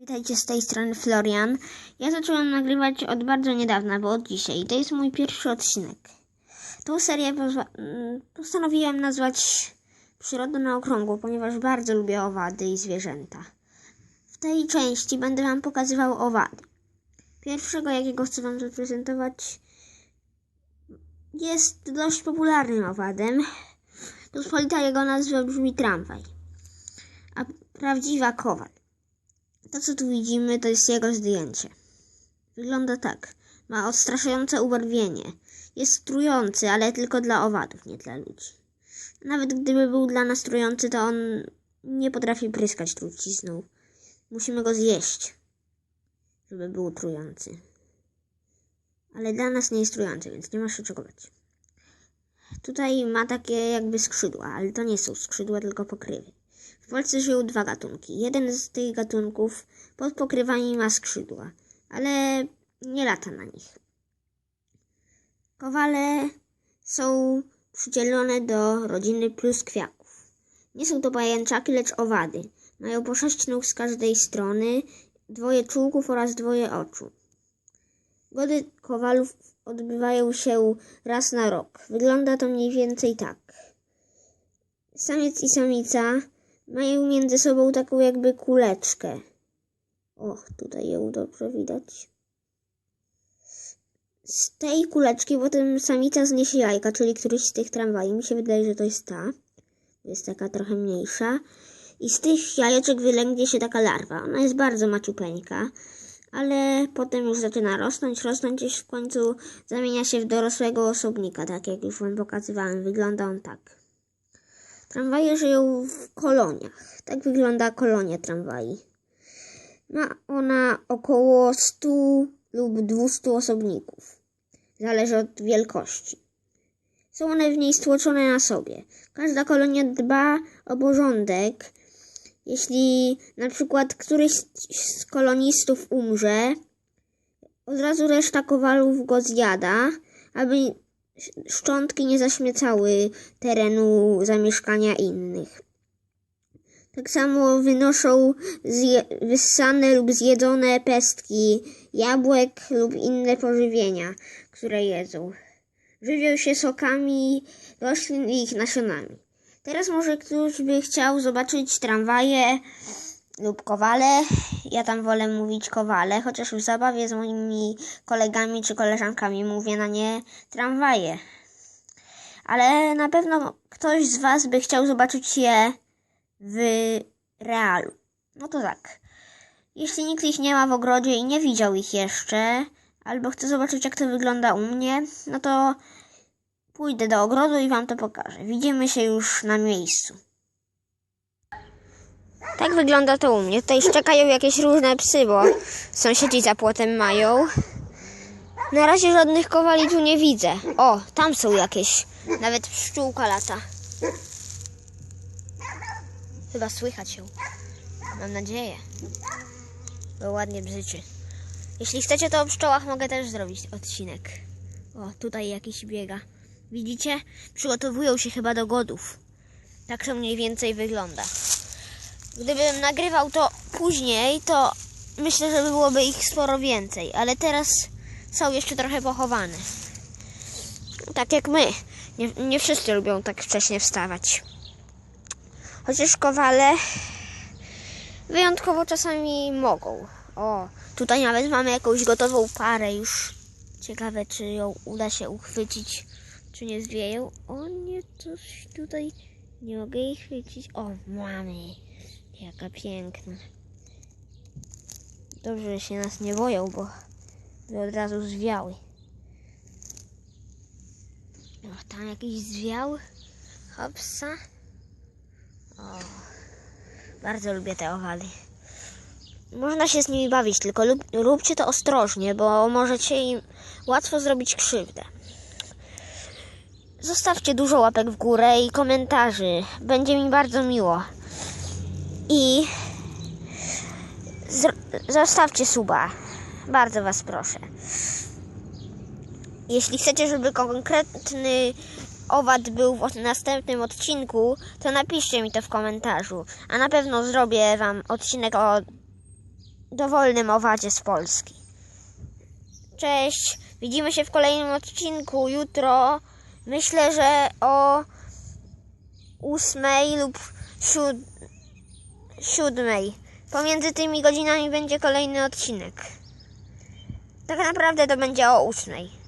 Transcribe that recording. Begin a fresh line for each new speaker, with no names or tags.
Witajcie z tej strony Florian. Ja zacząłem nagrywać od bardzo niedawna, bo od dzisiaj. To jest mój pierwszy odcinek. Tą serię mm, postanowiłem nazwać Przyroda na okrągło, ponieważ bardzo lubię owady i zwierzęta. W tej części będę Wam pokazywał owady. Pierwszego, jakiego chcę Wam zaprezentować, jest dość popularnym owadem. Pospolita jego nazwa brzmi tramwaj, a prawdziwa kowal. To, co tu widzimy, to jest jego zdjęcie. Wygląda tak. Ma odstraszające ubarwienie. Jest trujący, ale tylko dla owadów, nie dla ludzi. Nawet gdyby był dla nas trujący, to on nie potrafi pryskać trucizną. Musimy go zjeść, żeby był trujący. Ale dla nas nie jest trujący, więc nie ma się czego bać. Tutaj ma takie jakby skrzydła, ale to nie są skrzydła, tylko pokrywy. W Polsce żyją dwa gatunki. Jeden z tych gatunków pod pokrywami ma skrzydła, ale nie lata na nich. Kowale są przydzielone do rodziny pluskwiaków. Nie są to pajęczaki, lecz owady. Mają po sześć nóg z każdej strony, dwoje czółków oraz dwoje oczu. Gody kowalów odbywają się raz na rok. Wygląda to mniej więcej tak. Samiec i samica mają między sobą taką jakby kuleczkę. Och, tutaj ją dobrze widać. Z tej kuleczki potem samica zniesie jajka, czyli któryś z tych tramwajów. Mi się wydaje, że to jest ta. Jest taka trochę mniejsza. I z tych jajeczek wylęgnie się taka larwa. Ona jest bardzo maciupeńka, ale potem już zaczyna rosnąć, rosnąć i w końcu zamienia się w dorosłego osobnika, tak jak już wam pokazywałem. Wygląda on tak. Tramwaje żyją w koloniach. Tak wygląda kolonia tramwaj. Ma ona około 100 lub 200 osobników. Zależy od wielkości. Są one w niej stłoczone na sobie. Każda kolonia dba o porządek. Jeśli na przykład któryś z kolonistów umrze, od razu reszta kowalów go zjada, aby szczątki nie zaśmiecały terenu zamieszkania innych. Tak samo wynoszą wyssane lub zjedzone pestki jabłek lub inne pożywienia, które jedzą. Żywią się sokami roślin i ich nasionami. Teraz może ktoś by chciał zobaczyć tramwaje lub kowale. Ja tam wolę mówić kowale, chociaż w zabawie z moimi kolegami czy koleżankami mówię na nie tramwaje. Ale na pewno ktoś z Was by chciał zobaczyć je w realu. No to tak. Jeśli nikt ich nie ma w ogrodzie i nie widział ich jeszcze, albo chce zobaczyć jak to wygląda u mnie, no to pójdę do ogrodu i Wam to pokażę. Widzimy się już na miejscu. Tak wygląda to u mnie. Tutaj szczekają jakieś różne psy, bo sąsiedzi za płotem mają. Na razie żadnych kowali tu nie widzę. O, tam są jakieś. Nawet pszczółka lata. Chyba słychać ją. Mam nadzieję. Bo ładnie bzyczy. Jeśli chcecie, to o pszczołach mogę też zrobić odcinek. O, tutaj jakiś biega. Widzicie? Przygotowują się chyba do godów. Tak to mniej więcej wygląda. Gdybym nagrywał to później, to myślę, że byłoby ich sporo więcej, ale teraz są jeszcze trochę pochowane. Tak jak my. Nie, nie wszyscy lubią tak wcześnie wstawać. Chociaż kowale wyjątkowo czasami mogą. O, tutaj nawet mamy jakąś gotową parę już. Ciekawe, czy ją uda się uchwycić, czy nie zwieją. O nie, coś tutaj nie mogę jej chwycić. O, mamy. Jaka piękna. Dobrze, że się nas nie boją, bo by od razu zwiały. O, tam jakiś zwiał. Hopsa. O, bardzo lubię te owady. Można się z nimi bawić, tylko lub, róbcie to ostrożnie, bo możecie im łatwo zrobić krzywdę. Zostawcie dużo łapek w górę i komentarzy. Będzie mi bardzo miło. I zostawcie suba. Bardzo Was proszę. Jeśli chcecie, żeby konkretny owad był w następnym odcinku, to napiszcie mi to w komentarzu. A na pewno zrobię Wam odcinek o dowolnym owadzie z Polski. Cześć, widzimy się w kolejnym odcinku jutro. Myślę, że o ósmej lub siód... siódmej. Pomiędzy tymi godzinami będzie kolejny odcinek. Tak naprawdę to będzie o ósmej.